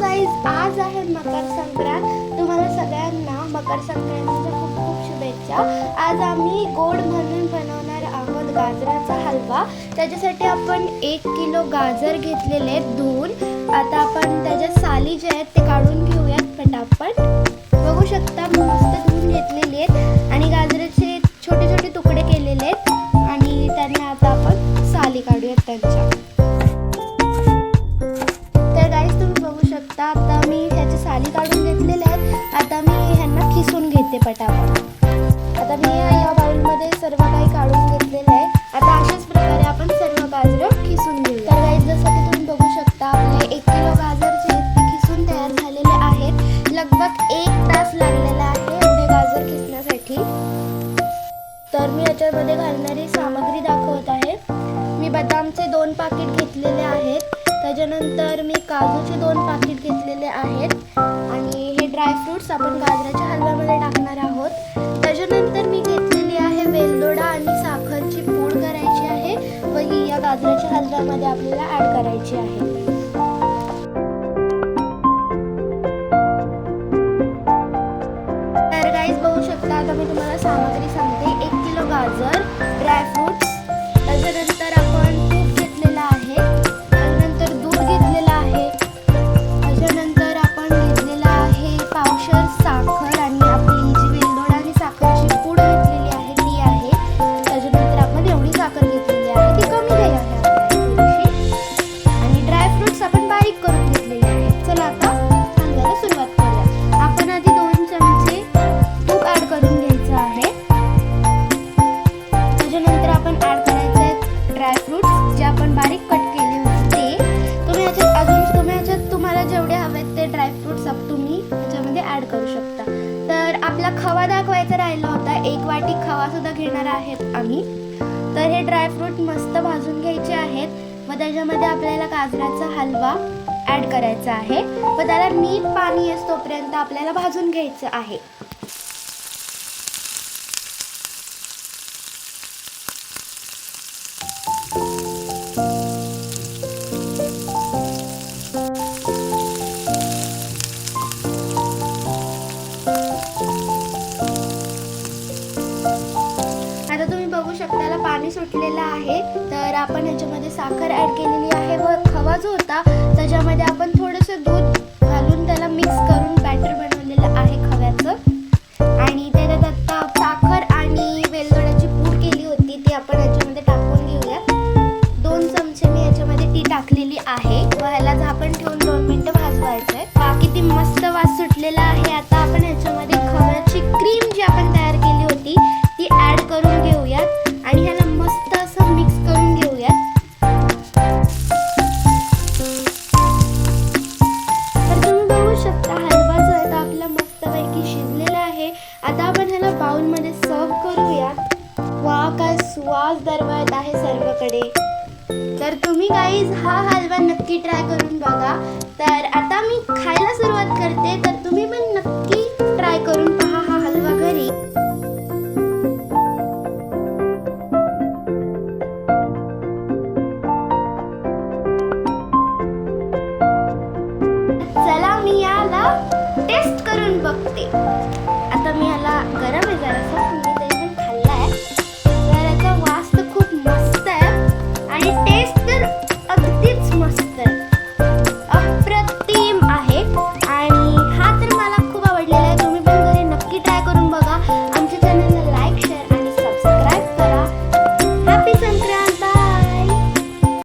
Guys आज आहे मकर संक्रांत तुम्हाला सगळ्यांना मकर संक्रांतीच्या खूप खूप शुभेच्छा. आज आम्ही गोड म्हणून बनवणार आहोत गाजराचा हलवा. त्याच्यासाठी आपण एक किलो गाजर घेतलेले आहेत धुवून. आता आपण त्याच्या साली जे आहेत ते काढून पटापट. आता मी या बाउलमध्ये सर्व काही काढून घेतलेलं आहे. आता अशाच प्रकारे आपण सर्व गाजरं खिसून घेऊ तर गाईज जसं की तुम्ही बघू शकता आपले एक किलो गाजर जे आहेत ते खिसून तयार झालेले आहेत. लगभग एक तास लागलेला आहे एवढे गाजर खिसण्यासाठी. तर मी याच्यामध्ये घालणारी सामग्री दाखवत आहे. मी बदामचे दोन पाकिट घेतलेले आहेत. त्याच्यानंतर मी काजूचे दोन पाकिट घेतलेले आहेत. आणि हे ड्रायफ्रुट्स आपण गाजराच्या गाजराच्या हलव्यामध्ये आपल्याला ॲड करायची आहे. जे आपण बारीक कट केले होते ते तुम्ही याच्यात अजून तुम्ही याच्यात तुम्हाला जेवढे हवेत ते ड्रायफ्रुट्स आप तुम्ही त्याच्यामध्ये ॲड करू शकता. तर आपला खवा दाखवायचा राहिला होता एक वाटी खवा सुद्धा घेणार आहेत आम्ही. तर हे ड्रायफ्रूट मस्त भाजून घ्यायचे आहेत. व त्याच्यामध्ये आपल्याला गाजराचा हलवा ॲड करायचा आहे. व त्याला नीट पाणी येस तोपर्यंत आपल्याला भाजून घ्यायचं आहे. बघू शकता याला पाणी सुटलेलं आहे. तर आपण याच्यामध्ये साखर ॲड केलेली आहे. व खवा जो होता त्याच्यामध्ये आपण थोडंसं दूध वाज दरवळत आहे सर्वकडे. तर तुम्ही काहीच हा हलवा नक्की ट्राय करून बघा. तर आता मी खायला सुरुवात करते.